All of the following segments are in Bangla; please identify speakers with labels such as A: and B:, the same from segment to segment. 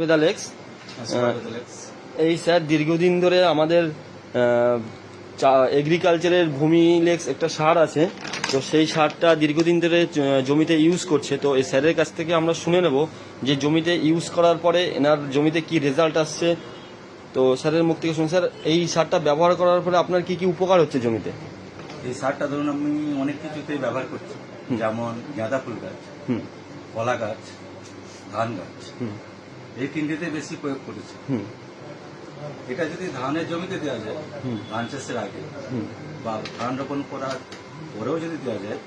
A: বেদালেক্স এই স্যার দীর্ঘদিন ধরে আমাদের এগ্রিকালচারের ভূমি লেক্স একটা সার আছে। তো সেই সারটা দীর্ঘদিন ধরে জমিতে ইউজ করছে। তো এই স্যারের কাছ থেকে আমরা শুনে নেব যে জমিতে ইউজ করার পরে এনার জমিতে কি রেজাল্ট আসছে। তো স্যারের মুখ থেকে শুনুন। স্যার এই সারটা ব্যবহার করার পরে আপনার কি কি উপকার হচ্ছে জমিতে?
B: এই সারটা ধরুন আমি অনেক কিছুতেই ব্যবহার করছি। যেমন গাঁদা ফুল গাছ কলা গাছ ধান গাছ
A: হুম।
B: এই তিনটিতে বেশি প্রয়োগ করেছি। এটা যদি ধানের জমিতে দেওয়া যায় ধান চাষের আগে বা ধান রোপণ করার পরেও যদি দেওয়া যায়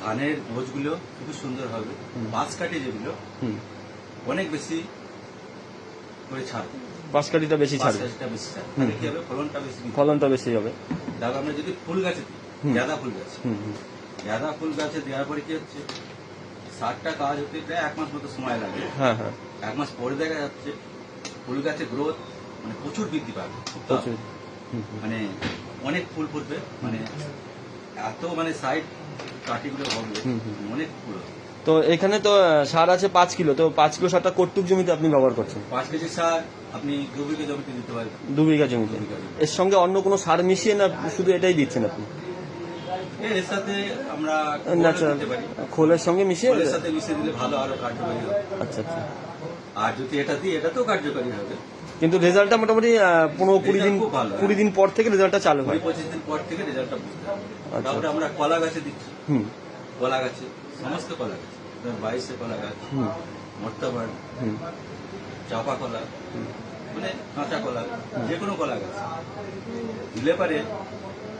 B: ধানের গোছগুলো খুবই সুন্দর হবে মাছ কাটি যেগুলো অনেক বেশি করে ছাড়বে।
A: বেশি ছাড়বে।
B: বেশি ছাড়বে। কি হবে? ফলনটা বেশি
A: ফলনটা বেশি হবে।
B: তাহলে আমরা যদি ফুল গাছে দিই গাঁদা ফুল গাছ গাঁদা ফুল গাছে দেওয়ার পরে কি হচ্ছে? সারটা কাজ হতে প্রায় এক মাস মতো সময় লাগে
A: হ্যাঁ হ্যাঁ।
B: এক মাস পরে দেখা যাচ্ছে ফুল গাছের গ্রোথ মানে প্রচুর বৃদ্ধি পাবে। মানে অনেক ফুল ফুটবে মানে এত মানে সাইড কাটিগুলো হবে
A: হুম।
B: অনেক ফুল
A: তো এখানে তো সার আছে পাঁচ কিলো তো পাঁচ কিলো সারটা কর্তুক জমিতে আপনি ব্যবহার করছেন?
B: পাঁচ কেজি সার আপনি দু বিঘা জমিতে দিতে পারবেন।
A: দু বিঘা জমিতে। এর সঙ্গে অন্য কোনো সার মিশিয়ে না শুধু এটাই দিচ্ছেন আপনি?
B: এর সাথে আমরা
A: খোলের সঙ্গে মিশিয়ে
B: খোলের সাথে মিশিয়ে দিলে ভালো আরও কার্যকরী
A: আচ্ছা আচ্ছা।
B: আর যদি এটা দিই এটাতেও কার্যকরী হবে।
A: কিন্তু রেজাল্টটা মোটামুটি পনেরো কুড়ি দিন। কুড়ি দিন পর থেকে রেজাল্টটা চালু হয়।
B: পঁচিশ দিন পর থেকে রেজাল্টটা বুঝতে
A: আচ্ছা।
B: তারপরে আমরা কলা গাছে দিচ্ছি।
A: হুম।
B: কলা গাছে সমস্ত কলা গাছ। বাইশে কলা গাছ
A: হুম।
B: চাপা কলা মানে কাঁচা কলা যে কোনো কলা গাছ। দিলে পারে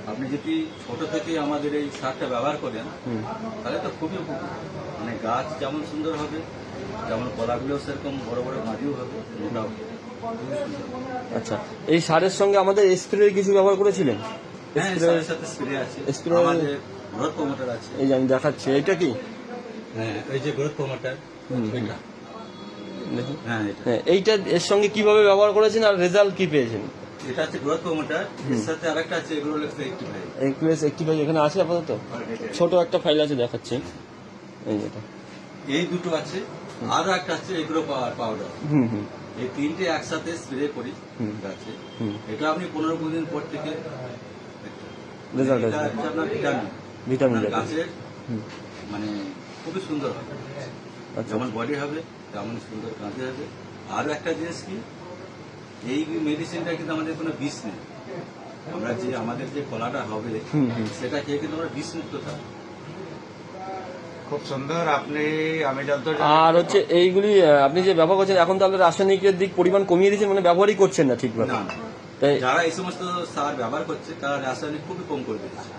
B: আপনি যদি ছোট থেকে আমাদের এই সারটা ব্যবহার করেন তাহলে তো খুবই মানে গাছ যেমন সুন্দর হবে যেমন কলাগুলো সেরকম বড় বড় হবে মোটাও
A: আচ্ছা এই সারের সঙ্গে আমাদের স্প্রে কিছু ব্যবহার করেছিলেন?
B: হ্যাঁ এই সারের সাথে স্প্রে আছে।
A: Spray-
B: আমাদের গ্রোথ প্রমোটার আছে।
A: এই যে আমি দেখাচ্ছি এটা কি?
B: হ্যাঁ এই যে গ্রোথ প্রমোটার এটা
A: দেখুন।
B: হ্যাঁ
A: হ্যাঁ এইটা এর সঙ্গে কীভাবে ব্যবহার করেছেন আর রেজাল্ট কি পেয়েছেন?
B: এটা হচ্ছে গ্রোথ প্রমোটার এর সাথে আরেকটা আছে
A: এখানে আছে আপাতত? ছোট একটা ফাইল আছে দেখাচ্ছি। এই যেটা
B: এই দুটো আছে। আরও একটা আছে এগ্রো পাওয়ার পাউডার এই তিনটে একসাথে স্প্রে করি গাছে। এটা আপনি পনেরো কুড়ি দিন পর থেকে
A: রেজাল্ট
B: আপনার ভিটামিন
A: ভিটামিন
B: গাছের মানে খুবই সুন্দর হবে।
A: আচ্ছা।
B: যেমন বডি হবে তেমন সুন্দর কাঁচে হবে। আরও একটা জিনিস কি এই মেডিসিনটা কিন্তু আমাদের কোনো বিষ নেই। আমরা যে আমাদের যে কলাটা হবে। সেটা খেয়ে কিন্তু আমরা বিষ মুক্ত থাকব।
C: খুব সুন্দর। আপনি আমি
A: আর হচ্ছে এইগুলি আপনি যে ব্যবহার করছেন এখন তাহলে রাসায়নিকের দিক পরিমাণ কমিয়ে দিয়েছেন মানে ব্যবহারই করছেন না ঠিকভাবে। তাই
B: যারা এই সমস্ত সার ব্যবহার করছে তারা রাসায়নিক খুবই কম করে দিচ্ছে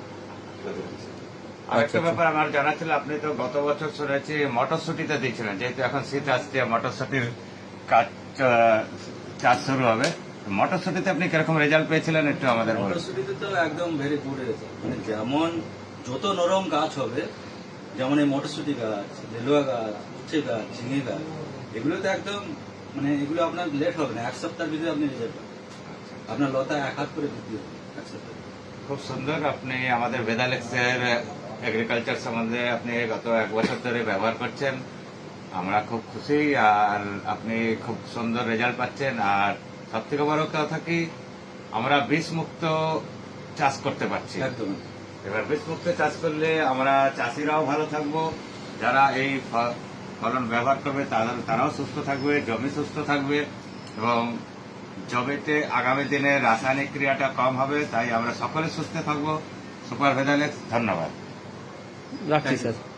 C: আরেকটা
A: আচ্ছা,
C: ব্যাপার আমার জানা ছিল আপনি তো গত বছর শুনেছি মটরশুটিতে দিয়েছিলেন। যেহেতু এখন শীত আসছে মটরশুটির কাজ চাষ শুরু হবে। মটরশুটিতে আপনি কীরকম রেজাল্ট পেয়েছিলেন একটু আমাদের বলুন।
B: মটরশুটিতে তো একদম ভেরি গুড রেজাল্ট মানে যেমন যত নরম গাছ হবে যেমন এই মটরশুটি গাছ লেলুয়া গাছ উচ্ছে গাছ ঝিঙে গাছ এগুলো তো একদম মানে এগুলো আপনার লেট হবে না এক সপ্তাহের ভিতরে আপনি রেজাল্ট পাবেন আপনার লতা এক হাত করে বৃদ্ধি হবে এক সপ্তাহে
C: খুব সুন্দর আপনি আমাদের বেদালেক্সের এগ্রিকালচার সম্বন্ধে আপনি গত এক বছর ধরে ব্যবহার করছেন। আমরা খুব খুশি আর আপনি খুব সুন্দর রেজাল্ট পাচ্ছেন। আর সব থেকে বড় কথা কি আমরা বিষ মুক্ত চাষ করতে পারছি।
B: একদম।
C: এবার বিষমুক্ত চাষ করলে আমরা চাষিরাও ভালো থাকব যারা এই ফলন ব্যবহার করবে তারা তারাও সুস্থ থাকবে জমি সুস্থ থাকবে এবং জমিতে আগামী দিনে রাসায়নিক ক্রিয়াটা কম হবে তাই আমরা সকলে সুস্থ থাকব। সুপার ভেদালেক্স ধন্যবাদ।
A: রাখছি স্যার।